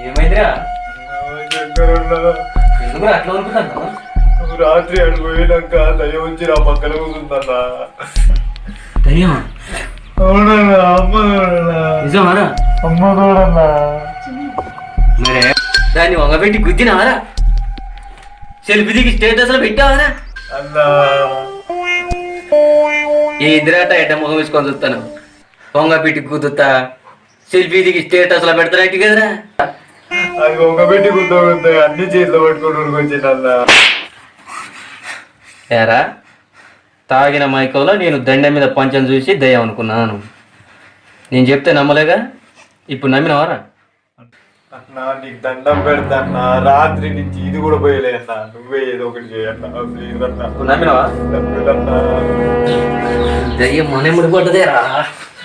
ఏమైందిరా? ఎందుకు అట్లా రాత్రి అడు పోయినాక దయ్యం వచ్చి నా పక్కన కూర్చుందన్నా దయ్యమా? అవునన్నా అమ్మ చూడన్నా నిజమారా అమ్మ చూడన్నా మరే దాన్ని వంగబెట్టి గుద్దినావారా సెల్ఫీ దిగి స్టేటస్లో పెట్టావారా అన్నా. ఈ ఇందిరాట ఎడ్డ ముఖం వేసుకొని చూస్తాను? వంగబెట్టి గుద్దుతా. సెల్ఫీ దిగి స్టేటస్లో పెడతారంటే కదరా అది పెట్టి కూర్చోబెడతా అన్ని చేతిలో పట్టుకొని ఏరా తాగిన మైకంలో నేను దండ మీద పంచం చూసి దయ్యం అనుకున్నాను. నేను చెప్తే నమ్మలేగా? ఇప్పుడు నమ్మినవారా? అన్నా నీకు దండం పెడతాన్నా రాత్రి నుంచి ఇది కూడా పోయలే అన్నా. నువ్వే ఏదో ఒకటి చేయన్నా ప్లీజ్ అన్నా. నమ్మినవా? దయ్యం మన ముడిపడ్డదేరా.